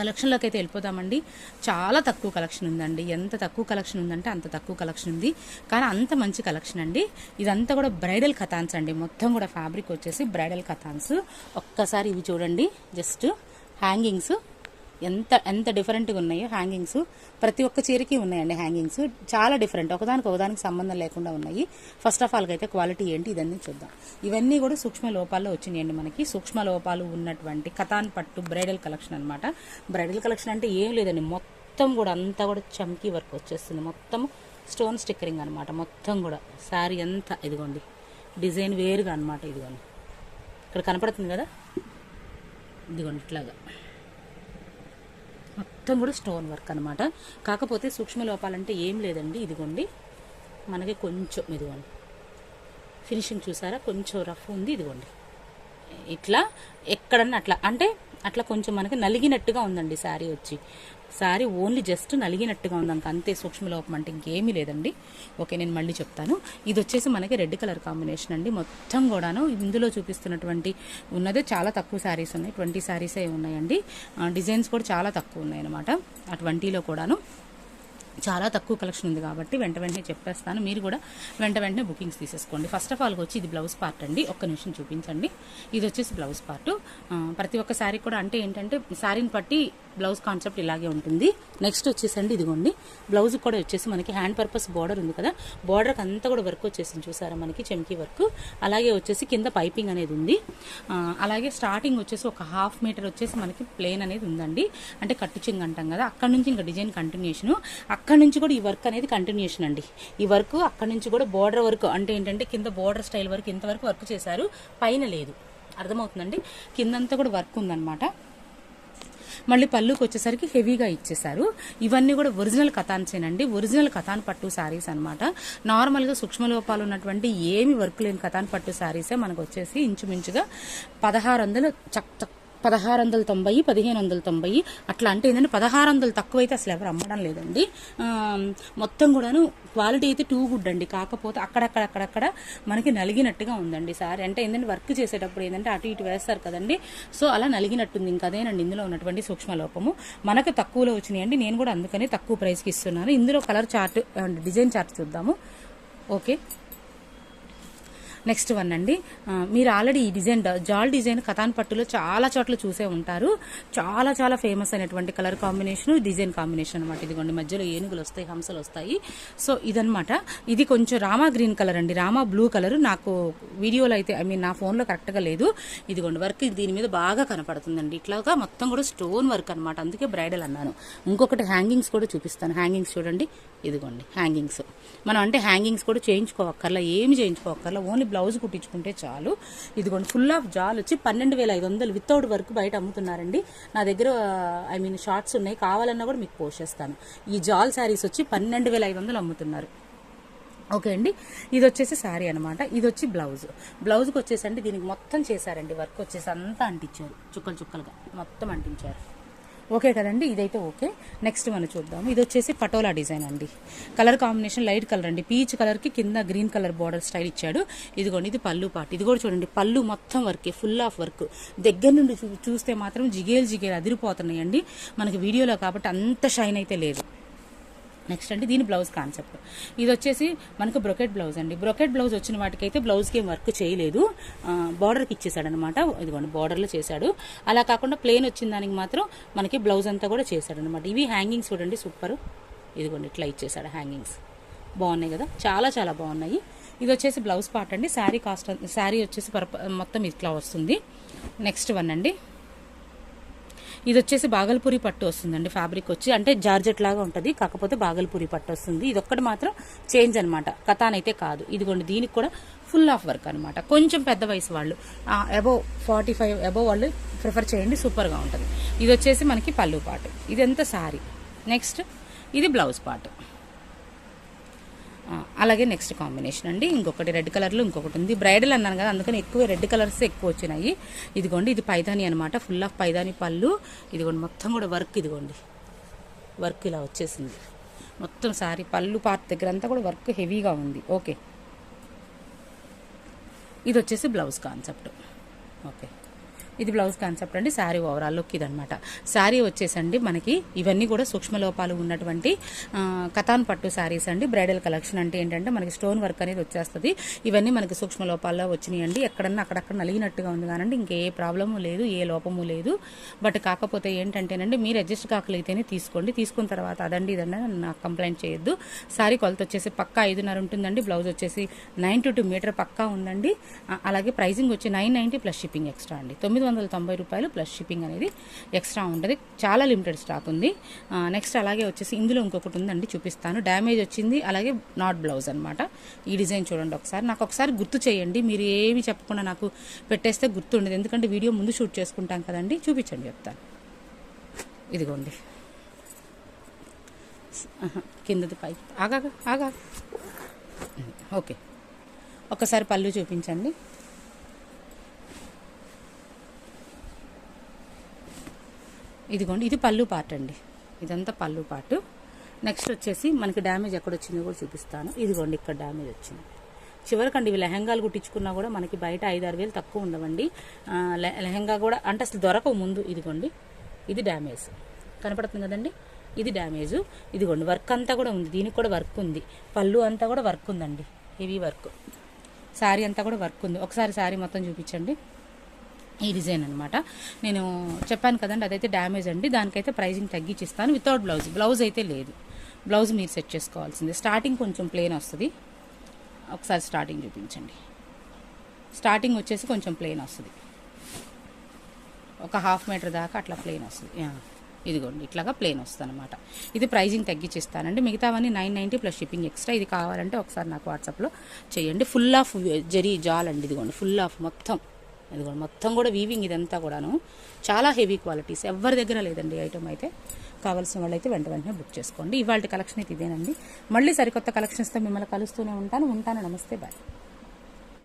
కలెక్షన్లోకి అయితే వెళ్ళిపోదామండి. చాలా తక్కువ కలెక్షన్ ఉందండి. ఎంత తక్కువ కలెక్షన్ ఉందంటే అంత తక్కువ కలెక్షన్ ఉంది. కానీ అంత మంచి కలెక్షన్ అండి. ఇదంతా కూడా బ్రైడల్ కథాన్స్ అండి. మొత్తం కూడా ఫ్యాబ్రిక్ వచ్చేసి బ్రైడల్ కథాన్స్. ఒక్కసారి ఇవి చూడండి. Just hangings. ఎంత ఎంత డిఫరెంట్గా ఉన్నాయో హ్యాంగింగ్స్ ప్రతి ఒక్క చీరకి ఉన్నాయండి హ్యాంగింగ్స్ చాలా డిఫరెంట్ ఒకదానికి ఒకదానికి సంబంధం లేకుండా ఉన్నాయి. ఫస్ట్ ఆఫ్ ఆల్గా అయితే క్వాలిటీ ఏంటి ఇదన్నీ చూద్దాం. ఇవన్నీ కూడా సూక్ష్మ లోపాల్లో వచ్చినాయండి మనకి. సూక్ష్మ లోపాలు ఉన్నటువంటి కథాన్ పట్టు బ్రైడల్ కలెక్షన్ అనమాట బ్రైడల్ కలెక్షన్ అంటే ఏం లేదండి. మొత్తం కూడా అంతా కూడా చమ్కీ వర్క్ వచ్చేస్తుంది. మొత్తం స్టోన్ స్టిక్కరింగ్ అనమాట మొత్తం కూడా. శారీ అంతా ఇదిగోండి. డిజైన్ వేరుగా అనమాట ఇదిగోండి. ఇక్కడ కనపడుతుంది కదా? ఇదిగోండి ఇట్లాగా. మొత్తం కూడా స్టోన్ వర్క్ అనమాట కాకపోతే సూక్ష్మ లోపాలంటే ఏం లేదండి ఇదిగోండి. మనకి కొంచెం ఇదిగోండి. ఫినిషింగ్ చూసారా? కొంచెం రఫ్ ఉంది ఇదిగోండి. ఇట్లా ఎక్కడన్నా అట్లా. అంటే అట్లా కొంచెం మనకి నలిగినట్టుగా ఉందండి శారీ వచ్చి. శారీ ఓన్లీ జస్ట్ నలిగినట్టుగా ఉంది అంతే సూక్ష్మలోపం అంటే ఇంకేమీ లేదండి. ఓకే నేను మళ్ళీ చెప్తాను. ఇది వచ్చేసి మనకి రెడ్ కలర్ కాంబినేషన్ అండి. మొత్తం కూడాను ఇందులో చూపిస్తున్నటువంటి ఉన్నదే చాలా తక్కువ శారీస్ ఉన్నాయి. ట్వంటీ శారీసే ఉన్నాయండి. డిజైన్స్ కూడా చాలా తక్కువ ఉన్నాయి అనమాట ఆ ట్వంటీలో కూడాను. చాలా తక్కువ కలెక్షన్ ఉంది కాబట్టి వెంట వెంటనే చెప్పేస్తాను. మీరు కూడా వెంట వెంటనే బుకింగ్స్ తీసేసుకోండి. ఫస్ట్ ఆఫ్ ఆల్ వచ్చి ఇది బ్లౌజ్ పార్ట్ అండి. ఒక్క నిమిషం చూపించండి. ఇది వచ్చేసి బ్లౌజ్ పార్ట్ ప్రతి ఒక్క శారీ కూడా అంటే ఏంటంటే శారీని బట్టి బ్లౌజ్ కాన్సెప్ట్ ఇలాగే ఉంటుంది. నెక్స్ట్ వచ్చేసండి ఇదిగోండి. బ్లౌజ్ కూడా వచ్చేసి మనకి హ్యాండ్ పర్పస్ బార్డర్ ఉంది కదా. బార్డర్కి అంతా కూడా వర్క్ వచ్చేసింది చూసారా మనకి చెంకీ వర్క్ అలాగే వచ్చేసి కింద పైపింగ్ అనేది ఉంది. అలాగే స్టార్టింగ్ వచ్చేసి ఒక హాఫ్ మీటర్ వచ్చేసి మనకి ప్లేన్ అనేది ఉందండి. అంటే కట్టుచింగ్ అంటాం కదా అక్కడ నుంచి ఇంకా డిజైన్ కంటిన్యూషన్ అక్కడ నుంచి కూడా ఈ వర్క్ అనేది కంటిన్యూషన్ అండి. ఈ వర్క్ అక్కడ నుంచి కూడా బార్డర్ వర్క్ అంటే ఏంటంటే కింద బార్డర్ స్టైల్ వరకు ఇంతవరకు వర్క్ చేశారు. పైన లేదు. అర్థమవుతుందండి? కిందంతా కూడా వర్క్ ఉందన్నమాట. మళ్ళీ పళ్ళుకి వచ్చేసరికి హెవీగా ఇచ్చేసారు ఇవన్నీ కూడా ఒరిజినల్ కథాన్సేనండి ఒరిజినల్ కథాన్ పట్టు శారీస్ అనమాట నార్మల్గా సూక్ష్మ లోపాలు ఉన్నటువంటి ఏమి వర్క్ లేని కథాన్ పట్టు శారీసే మనకు వచ్చేసి ఇంచుమించుగా పదహారు వందలు చక్ చక్ పదహారు వందల తొంభై పదిహేను వందల తొంభై అట్లా అంటే ఏంటంటే పదహారు వందలు తక్కువైతే అసలు ఎవరు అమ్మడం లేదండి. మొత్తం కూడాను క్వాలిటీ అయితే టూ గుడ్ అండి. కాకపోతే అక్కడక్కడ అక్కడక్కడ మనకి నలిగినట్టుగా ఉందండి సారీ. అంటే ఏంటంటే వర్క్ చేసేటప్పుడు ఏంటంటే అటు ఇటు వేస్తారు కదండి. సో అలా నలిగినట్టుంది. ఇంకా అదేనండి ఇందులో ఉన్నటువంటి సూక్ష్మ లోపము మనకు తక్కువలో వచ్చినాయండి. నేను కూడా అందుకనే తక్కువ ప్రైస్కి ఇస్తున్నాను. ఇందులో colour chart and design chart చూద్దాము. ఓకే. నెక్స్ట్ వన్ అండి. మీరు ఆల్రెడీ ఈ డిజైన్ జాల్ డిజైన్ కథాన్ పట్టులో చాలా చోట్ల చూసే ఉంటారు. చాలా చాలా ఫేమస్ అయినటువంటి కలర్ కాంబినేషన్ డిజైన్ కాంబినేషన్ అనమాట ఇదిగోండి. మధ్యలో ఏనుగులు వస్తాయి హంసలు వస్తాయి. సో ఇదనమాట ఇది కొంచెం రామా గ్రీన్ కలర్ అండి. Rama blue colour. నాకు వీడియోలో అయితే ఐ మీన్ నా ఫోన్లో కరెక్ట్గా లేదు. ఇదిగోండి వర్క్ దీని మీద బాగా కనపడుతుందండి. ఇట్లాగా మొత్తం కూడా స్టోన్ వర్క్ అనమాట అందుకే బ్రైడల్ అన్నాను. ఇంకొకటి హ్యాంగింగ్స్ కూడా చూపిస్తాను. హ్యాంగింగ్స్ చూడండి. ఇదిగోండి హ్యాంగింగ్స్. మనం అంటే హ్యాంగింగ్స్ కూడా చేయించుకోవక్కర్లా ఏమి చేయించుకోవక్కర్లా ఓన్లీ బ్లౌజ్ కుట్టించుకుంటే చాలు. ఇదిగోండి ఫుల్ ఆఫ్ జాల్ వచ్చి పన్నెండు వేల ఐదు వందలు వితౌట్ వర్క్ బయట అమ్ముతున్నారండి. నా దగ్గర ఐ మీన్ షార్ట్స్ ఉన్నాయి. కావాలన్నా కూడా మీకు పోస్ట్ చేస్తాను ఈ జాల్ శారీస్ వచ్చి పన్నెండు వేల ఐదు వందలు అమ్ముతున్నారు. ఓకే అండి. ఇది వచ్చేసి శారీ అనమాట ఇది వచ్చి బ్లౌజ్ బ్లౌజ్కి వచ్చేసండి దీనికి మొత్తం చేశారండి వర్క్. వచ్చేసి అంతా అంటించారు. చుక్కలు చుక్కలుగా మొత్తం అంటించారు. ఓకే కదండి ఇదైతే ఓకే. నెక్స్ట్ మనం చూద్దాం ఇది వచ్చేసి పటోలా డిజైన్ అండి. కలర్ కాంబినేషన్ లైట్ కలర్ అండి. పీచ్ కలర్కి కింద గ్రీన్ కలర్ బార్డర్ స్టైల్ ఇచ్చాడు. ఇదిగోండి ఇది పళ్ళు పాటు ఇది కూడా చూడండి పళ్ళు మొత్తం వర్కే ఫుల్ ఆఫ్ వర్క్ దగ్గర నుండి చూ- చూస్తే మాత్రం జిగేలు జిగేలు అదిరిపోతున్నాయండి. మనకి వీడియోలో కాబట్టి అంత షైన్ అయితే లేదు. నెక్స్ట్ అంటే దీని బ్లౌజ్ కాన్సెప్ట్. ఇది వచ్చేసి మనకు బ్రొకెట్ బ్లౌజ్ అండి. బ్రొకెట్ బ్లౌజ్ వచ్చిన వాటికైతే బ్లౌజ్కి ఏం వర్క్ చేయలేదు. బార్డర్కి ఇచ్చేసాడు అనమాట ఇదిగోండి బార్డర్లో చేశాడు. అలా కాకుండా ప్లేన్ వచ్చిన దానికి మాత్రం మనకి బ్లౌజ్ అంతా కూడా చేశాడు అనమాట ఇవి హ్యాంగింగ్స్ చూడండి సూపర్. ఇదిగోండి ఇట్లా ఇచ్చేసాడు హ్యాంగింగ్స్ బాగున్నాయి కదా? చాలా చాలా బాగున్నాయి. ఇది వచ్చేసి బ్లౌజ్ పార్ట్ అండి. శారీ కాస్ట్ శారీ వచ్చేసి పర్ప మొత్తం ఇట్లా వస్తుంది. నెక్స్ట్ వన్ అండి. ఇది వచ్చేసి బాగల్పూరి పట్టు వస్తుందండి ఫ్యాబ్రిక్ వచ్చి. అంటే జార్జెట్ లాగా ఉంటుంది కాకపోతే బాగల్పూరి పట్టు వస్తుంది. ఇది ఒక్కటి మాత్రం చేంజ్ అనమాట కథానైతే కాదు. ఇదిగోండి దీనికి కూడా ఫుల్ ఆఫ్ వర్క్ అనమాట కొంచెం పెద్ద వయసు వాళ్ళు. అబోవ్ ఫార్టీ ఫైవ్ అబోవ్ వాళ్ళు ప్రిఫర్ చేయండి సూపర్గా ఉంటుంది. ఇది వచ్చేసి మనకి పళ్ళు పాటు. ఇదంతా సారీ? నెక్స్ట్ ఇది బ్లౌజ్ పాటు అలాగే నెక్స్ట్ కాంబినేషన్ అండి. ఇంకొకటి రెడ్ కలర్లో ఇంకొకటి ఉంది. బ్రైడల్ అన్నాను కదా అందుకని ఎక్కువ రెడ్ కలర్స్ ఎక్కువ వచ్చినాయి. ఇదిగోండి ఇది పైదాని అనమాట ఫుల్ ఆఫ్ పైదాని పళ్ళు. ఇదిగోండి మొత్తం కూడా వర్క్ ఇదిగోండి. వర్క్ ఇలా వచ్చేసింది. మొత్తం సారీ పళ్ళు పార్ట్ దగ్గర అంతా కూడా వర్క్ హెవీగా ఉంది. ఓకే ఇది వచ్చేసి బ్లౌజ్ కాన్సెప్ట్. ఓకే ఇది బ్లౌజ్ కాన్సెప్ట్ అండి శారీ ఓవరాల్ లుక్ ఇదనమాట శారీ వచ్చేసండి మనకి ఇవన్నీ కూడా సూక్ష్మ లోపాలు ఉన్నటువంటి కథాన్ పట్టు శారీస్ అండి. బ్రైడల్ కలెక్షన్ అంటే ఏంటంటే మనకి స్టోన్ వర్క్ అనేది వచ్చేస్తుంది. ఇవన్నీ మనకి సూక్ష్మ లోపాల్లో వచ్చినాయండి. ఎక్కడన్నా అక్కడక్కడ నలిగినట్టుగా ఉంది కానండి ఇంకే ప్రాబ్లము లేదు ఏ లోపము లేదు. బట్ కాకపోతే ఏంటంటేనండి మీరు అడ్జస్ట్ కాకలిగితేనే తీసుకోండి. తీసుకున్న తర్వాత అదండి ఇదండి నాకు కంప్లైంట్ చేయొద్దు. శారీ కొలత వచ్చేసి పక్కా ఐదున్నర ఉంటుందండి. బ్లౌజ్ వచ్చేసి నైన్ టు టూ మీటర్ పక్కా ఉందండి. అలాగే ప్రైజింగ్ వచ్చి nine ninety plus shipping extra అండి. తొమ్మిది వందల తొంభై రూపాయలు ప్లస్ షిప్పింగ్ అనేది ఎక్స్ట్రా ఉంటుంది. చాలా లిమిటెడ్ స్టాక్ ఉంది. నెక్స్ట్ అలాగే వచ్చేసి ఇందులో ఇంకొకటి ఉందండి చూపిస్తాను. డ్యామేజ్ వచ్చింది అలాగే నాట్ బ్లౌజ్ అనమాట ఈ డిజైన్ చూడండి ఒకసారి. నాకు ఒకసారి గుర్తు చేయండి. మీరు ఏమి చెప్పకుండా నాకు పెట్టేస్తే గుర్తు ఉండదు. ఎందుకంటే వీడియో ముందు షూట్ చేసుకుంటాం కదండి. చూపించండి చెప్తాను. ఇదిగోండి. కిందది పై. ఆగా ఆగా ఓకే. ఒకసారి పళ్ళు చూపించండి. ఇదిగోండి ఇది పళ్ళు పార్ట్ అండి. ఇదంతా పళ్ళు పార్ట్. నెక్స్ట్ వచ్చేసి మనకి డ్యామేజ్ ఎక్కడ వచ్చిందో కూడా చూపిస్తాను. ఇదిగోండి ఇక్కడ డ్యామేజ్ వచ్చింది. చివరికండి ఇవి లెహంగాలు కుట్టించుకున్నా కూడా మనకి బయట ఐదు ఆరు వేలు తక్కువ ఉండవండి. ఆ, లెహంగా కూడా అంటే అసలు దొరకవు ముందు. ఇదిగోండి ఇది డ్యామేజ్. కనపడుతుంది కదండి? ఇది డ్యామేజ్. ఇదిగోండి వర్క్ అంతా కూడా ఉంది. దీనికి కూడా వర్క్ ఉంది. పళ్ళు అంతా కూడా వర్క్ ఉందండి. Heavy work. శారీ అంతా కూడా వర్క్ ఉంది. ఒకసారి శారీ మొత్తం చూపించండి. ఈ డిజైన్ అనమాట నేను చెప్పాను కదండి అదైతే డ్యామేజ్ అండి. దానికైతే ప్రైజింగ్ తగ్గించి ఇస్తాను వితౌట్ బ్లౌజ్. బ్లౌజ్ అయితే లేదు. బ్లౌజ్ మీరు సెట్ చేసుకోవాల్సిందే. స్టార్టింగ్ కొంచెం ప్లేన్ వస్తుంది. ఒకసారి స్టార్టింగ్ చూపించండి. స్టార్టింగ్ వచ్చేసి కొంచెం ప్లెయిన్ వస్తుంది. ఒక హాఫ్ మీటర్ దాకా అట్లా ప్లేన్ వస్తుంది. ఇదిగోండి ఇట్లాగా ప్లేన్ వస్తుంది అనమాట ఇది ప్రైజింగ్ తగ్గించిస్తానండి మిగతావన్నీ nine ninety plus shipping extra. ఇది కావాలంటే ఒకసారి నాకు వాట్సాప్లో చేయండి. ఫుల్ ఆఫ్ జరీ జాల్ అండి ఇదిగోండి. ఫుల్ ఆఫ్ మొత్తం. ఇదిగోండి మొత్తం కూడా వీవింగ్ ఇదంతా కూడాను. చాలా హెవీ క్వాలిటీస్ ఎవరి దగ్గర లేదండి ఐటమ్ అయితే. కావాల్సిన వాళ్ళు అయితే వెంట వెంటనే బుక్ చేసుకోండి. ఇవాళ కలెక్షన్ అయితే ఇదేనండి. మళ్ళీ సరికొత్త కలెక్షన్స్తో మిమ్మల్ని కలుస్తూనే ఉంటాను. ఉంటాను. నమస్తే. బాయ్